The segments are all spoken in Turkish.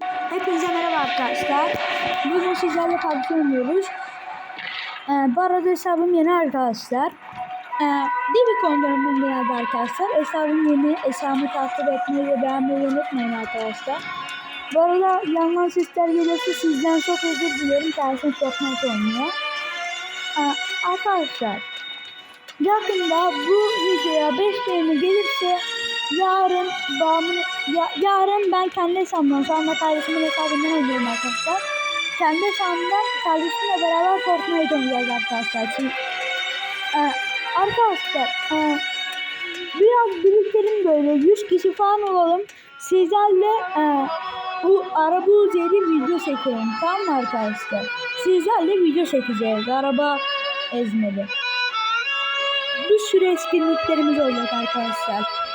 Hepinize merhaba arkadaşlar. Bugün sizlerle PUBG oynuyoruz. Ee, bu arada hesabım yeni arkadaşlar. Ee, Divik oynuyorum ben genelde arkadaşlar. Hesabım yeni. Hesabımı takip etmeyi ve beğenmeyi unutmayın arkadaşlar. Bu arada yandan sesler gelirse sizden çok özür dilerim. Kendisi çok net oynuyor. Ee, arkadaşlar yakında bu videoya 5 beğeni gelirse yarın bağımlı ya, yarın ben kendi hesabımdan şu anda kardeşimin hesabından oynuyorum arkadaşlar. Kendi hesabımdan kardeşimle beraber Fortnite oynayacağız arkadaşlar. Şimdi, e, arkadaşlar e, biraz biriktirin böyle 100 kişi falan olalım. Sizlerle e, bu araba üzeri video çekelim. Tamam mı arkadaşlar? Sizlerle video çekeceğiz. Araba ezmeli. Bir sürü etkinliklerimiz olacak arkadaşlar.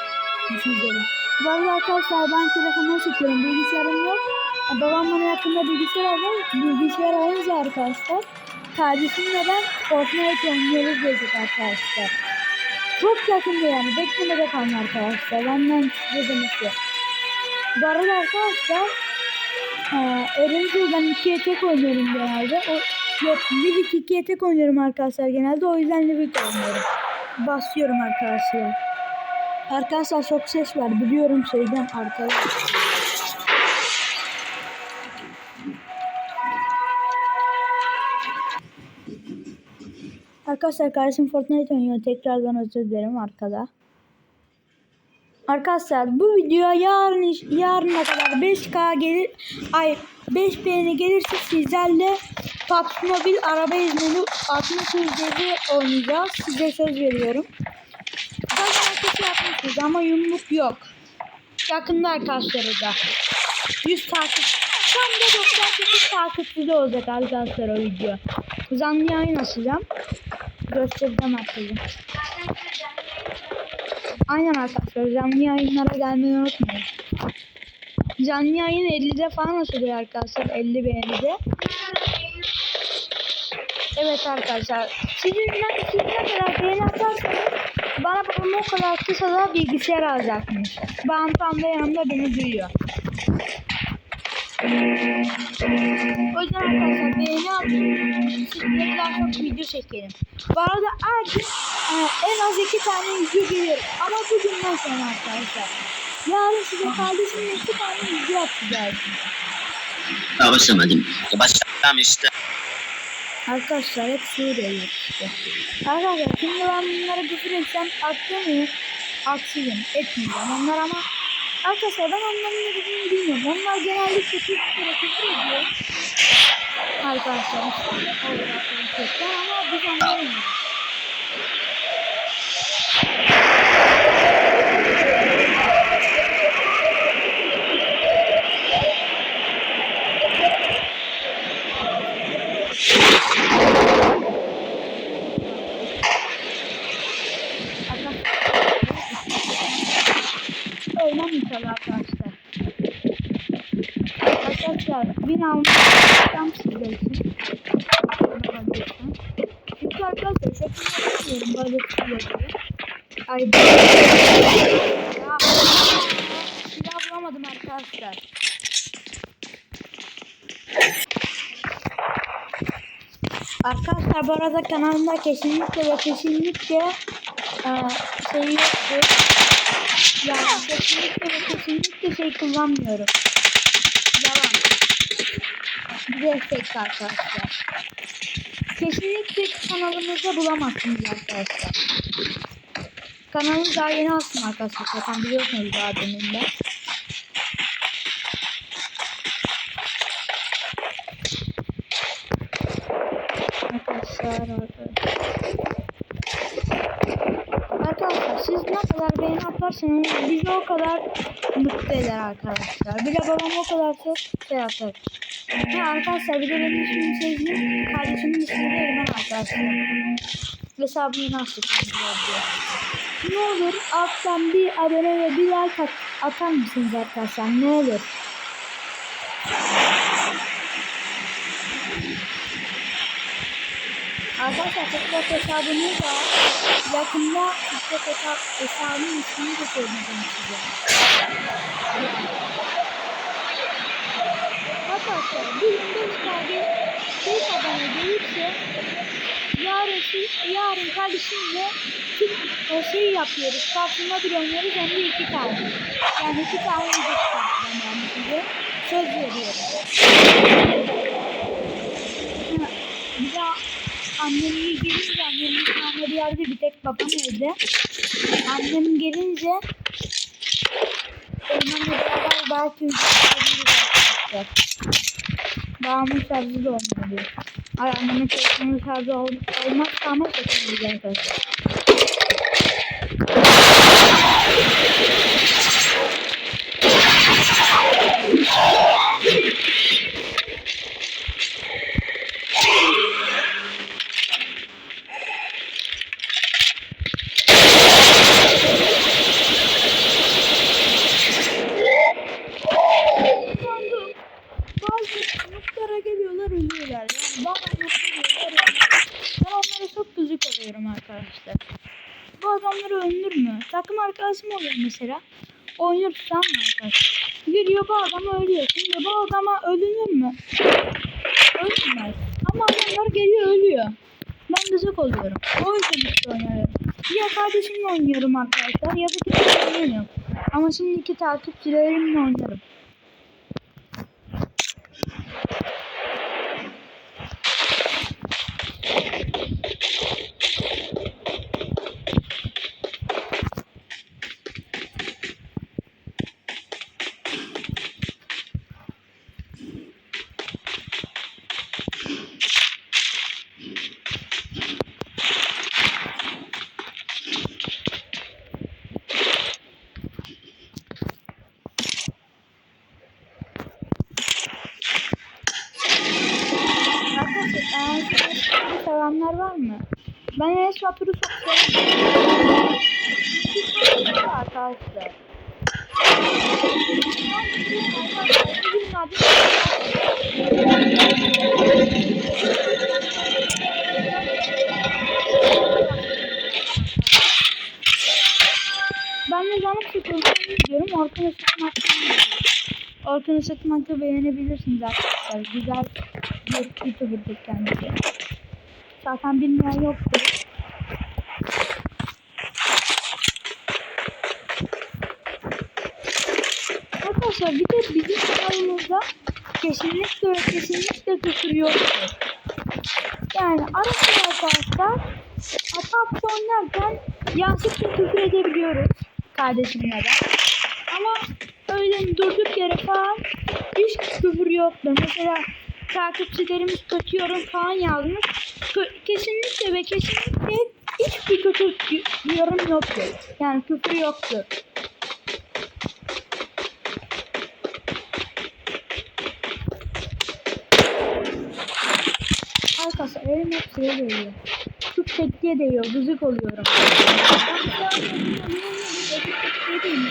Düşüncelim. Bu arada arkadaşlar ben telefondan çekiyorum. Bilgisayarım yok. Babam bana yakında bilgisayar alır. Bilgisayar alınca arkadaşlar. Kardeşimle ben Fortnite oynuyoruz dedik arkadaşlar. Çok yakında yani. Beklemede kalın arkadaşlar. Benden size demesi. Bu arada arkadaşlar e, Eren'de ben ikiye tek oynuyorum genelde. O, yok Livik ikiye tek oynuyorum arkadaşlar genelde. O yüzden Livik oynuyorum. Basıyorum arkadaşlar. Arkadaşlar çok ses var. Biliyorum şeyden arkada. Arkadaşlar kardeşim Fortnite oynuyor. Tekrardan özür dilerim arkada. Arkadaşlar bu videoya yarın yarına kadar 5K gelir ay 5 beğeni gelirse sizlerle PUBG Mobile araba izmeli 60 üzeri oynayacağız. Size söz veriyorum. Herkes yapmışız ama yumruk yok. Yakında arkadaşları da. 100 takip. Tam da 98 takipçili olacak arkadaşlar o video. Zanlı yayın açacağım. Göstereceğim arkadaşlar. Aynen arkadaşlar canlı yayınlara gelmeyi unutmayın. Canlı yayın 50'de falan açılıyor arkadaşlar 50 beğenide. Evet arkadaşlar sizin, siz ne kadar beğeni atarsanız bana babam o kadar kısa bilgisayar alacakmış. Babam tam da yanımda beni duyuyor. O yüzden arkadaşlar beğeni atın. Sizlere daha çok video çekelim. Bu arada gün e, en az iki tane video gelir. Ama bugünden sonra arkadaşlar. Yarın size kardeşimle iki tane video atacağız. Daha başlamadım. Başladım işte. Arkadaşlar hep Suriyeliler işte. Arkadaşlar şimdi ben bunlara küfür etsem atlamıyor. Atsayım. Etmeyeceğim. Onlar ama Arkadaşlar ben onların ne dediğini bilmiyorum. Onlar genellikle Türklere küfür ediyor. Arkadaşlar. Arkadaşlar ama biz anlamıyoruz. İnşallah arkadaşlar. Arkadaşlar bin almışım sizler için. Çünkü arkadaşlar çok bilmiyorum böyle tutuyorum. Ay ya, silah bulamadım arkadaşlar. Arkadaşlar bu arada kanalımda kesinlikle ve kesinlikle e, şey Yani kesinlikle ve kesinlikle şey kullanmıyorum. Yalan. Bir de efekt arkadaşlar. Kesinlikle kanalımızda bulamazsınız arkadaşlar. Kanalım daha yeni açtım arkadaşlar. Zaten biliyorsunuz daha. Arkadaşlar arkadaşlar. Arkadaşlar siz ne kadar atarsanız bizi o kadar mutlu eder arkadaşlar. Bir de babam o kadar çok şey atar. Ha arkadaşlar bir de benim ismim Sezgin. Kardeşimin ismi de Eymen arkadaşlar. Hesabını yine açtık. Ne olur alttan bir abone ve bir like at atar mısınız arkadaşlar? Ne olur. Arkadaşlar TikTok hesabımız var. Yakında TikTok hesap, hesabının ismini de söyleyeceğim size. Arkadaşlar bugün 5 tane 5 abone gelirse yarın, yarın kardeşimle tüm o şeyi yapıyoruz. Tartışma bir oynuyoruz hem de iki tane. Yani iki tane video çıkartacağım yani size. Söz veriyorum. Ha, Bir de annem iyi gelince annemin bir yerde bir tek babam evde. Annem gelince onunla beraber belki arkadaşlar. Babamın şarjı da olmadı. Ay annemin telefonun şarjı ol, olmazsa ama kesin arkadaşlar. Çok gıcık oluyorum arkadaşlar. Bu adamları öldür mü? Takım arkadaşım oluyor mesela. Oynuyoruz tamam mı arkadaşlar? Giriyor bu adamı ölüyor. Şimdi bu adama ölünür mü? Ölmez. Ama adamlar geliyor ölüyor. Ben gıcık oluyorum. O yüzden işte oynuyorum. Ya kardeşimle oynuyorum arkadaşlar ya da kimse oynamıyorum. Ama şimdi iki takipçilerimle oynarım. Arkadaşlar eğer Sevenler var mı? Ben Enes Batur'u çok arkadaşlar. Ben de canım sıkıldığını izliyorum. Orkun Isıtmak'tan Orkun Isıtmak'ı beğenebilirsiniz arkadaşlar. Güzel bir YouTuber'dır kendisi. Zaten bilmeyen yoktur. Arkadaşlar bir de bizim kanalımızda kesinlikle kesinlikle küfür yoktur. Yani arasında arkadaşlar Atak oynarken yanlışlıkla küfür edebiliyoruz kardeşimle de. Ama öyle durduk yere falan hiç küfür yoktur. Mesela takipçilerimiz kaçıyorum falan yazmış. Kesinlikle ve kesinlikle hiçbir kötü yorum yoktur. Yani küfür yoktur. Arkadaşlar elim hep şeye değiyor. Şu tekliğe değiyor. Gıcık oluyorum. Ben an tekliğe değilim.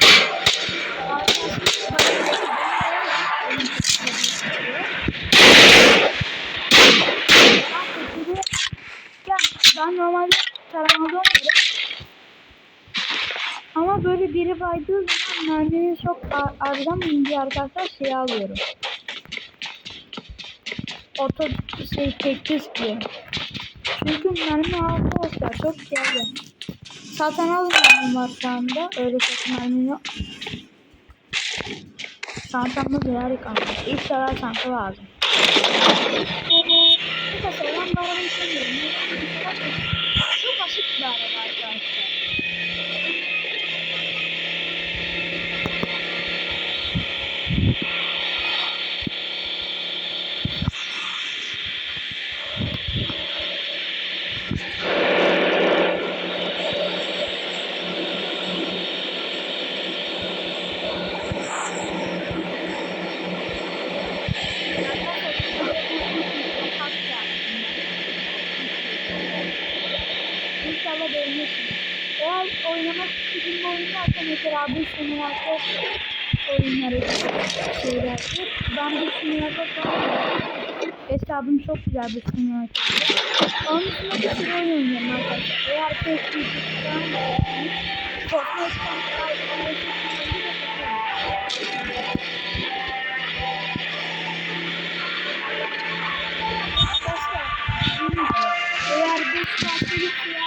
Ya ben normalde oynuyorum. Ama böyle biri baydığı zaman mermiyi çok ar- aramayın diye arkadaşlar şey alıyorum. Oto şey tekli istiyor. Çünkü mermi arkadaşlar çok geldi. Zaten az mermim var şu anda. Öyle çok mermim yok. Çantamda değerli kalmış. İlk sefer çanta lazım. Çok yani eğer oynamak istediğim bir oyun varsa mesela bu simülatör oyunları şeyler. Ben bu simülatör hesabım çok güzel bu simülatör. Onun için bir sürü oyun oynuyorum arkadaşlar. Eğer Facebook'tan Fortnite'dan Arkadaşlar, eğer bu saatleri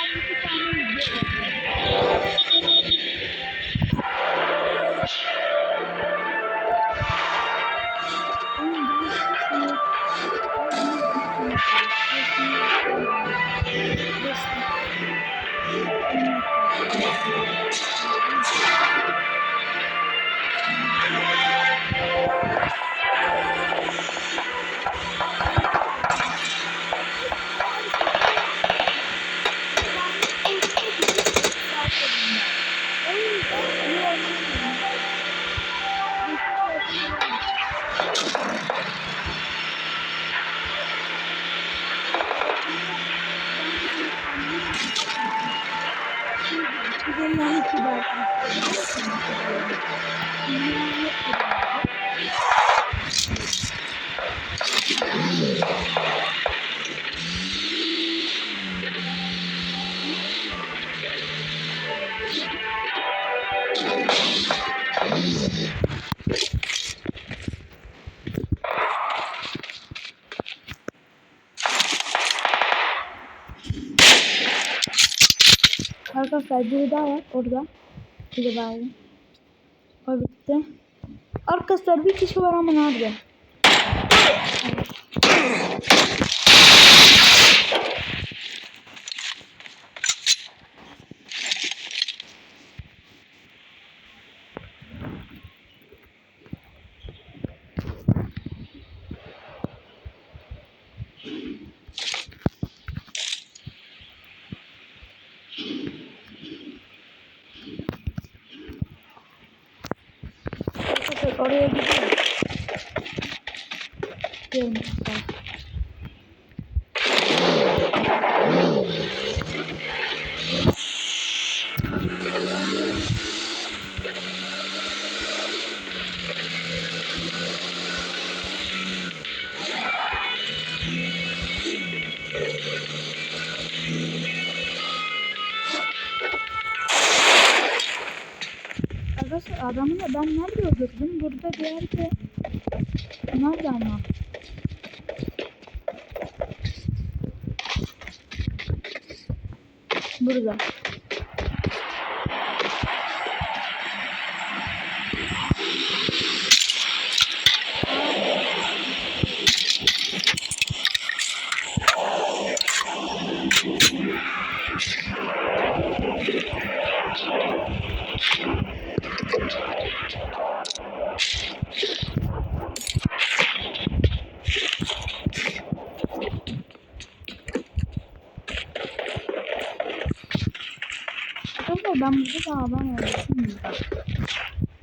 Arkadaşlar biri daha var orada. Biri daha var. O bitti. Arkadaşlar bir kişi var ama nerede? Oraya gidiyorum. Gidiyorum adamı da ben nerede öldürdüm? Burada bir yerde. Nerede ama? Burada. Adam öldürdüm.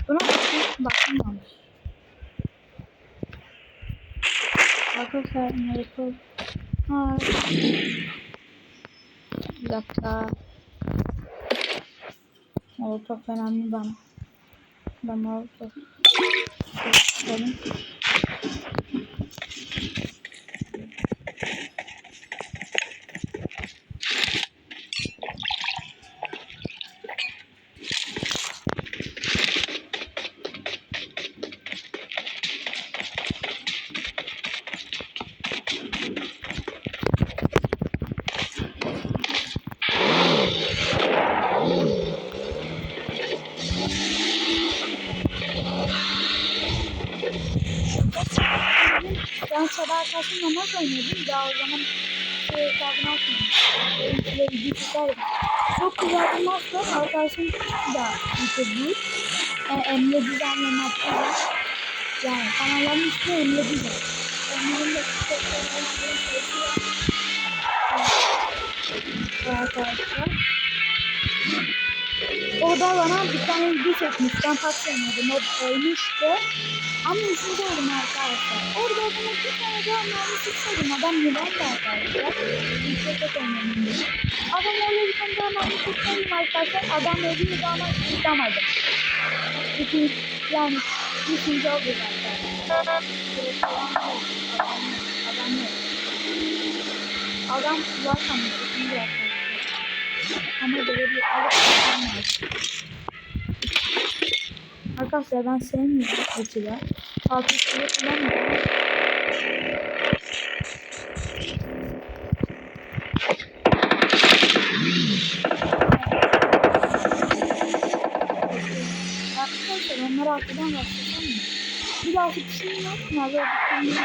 Buna bakılmamış. Arkadaşlar molotof. Ha. Bir dakika. Molotof önemli bana. Ben molotof. Benim. Namaz oynuyordum. Daha o zaman şey hesabını açmadım. Çok güzel bir maç var. Arkadaşım da bitirdi. E, Emre Düzen'le maçı var. Yani kanalların ismi Emre Düzen. Onların da Arkadaşlar. O da bana bir tane video çekmiş. Ben oynuyordum. O ölmüştü. Ama üçüncü oldum arkadaşlar. Orada adama bir tane daha mermi sıkmadım. Adam yılan da arkadaşlar. İlk tek diye. Adam oraya bir tane daha mermi sıkmadım arkadaşlar. Adam öldü de ama tutamadım. İkinci, yani üçüncü oldum arkadaşlar. Adam yok. Adam zaten üçüncü arkadaşlar. Ama böyle bir tutmam lazım. Arkadaşlar ben sevmiyorum açıda. Altı kilo kullanmıyorum. Arkadaşlar onları arkadan başlasam mı? Bir daha kişinin yok mu? Böyle bir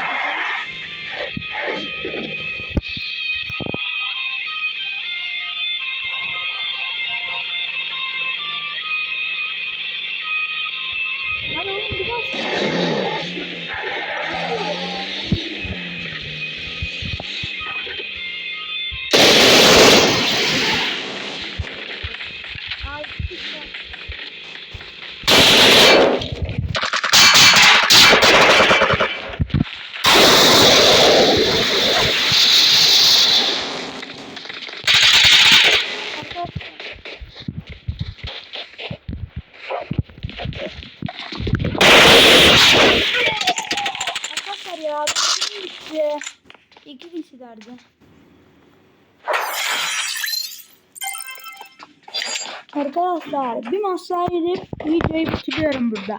Arkadaşlar bir daha gidip videoyu bitiriyorum burada.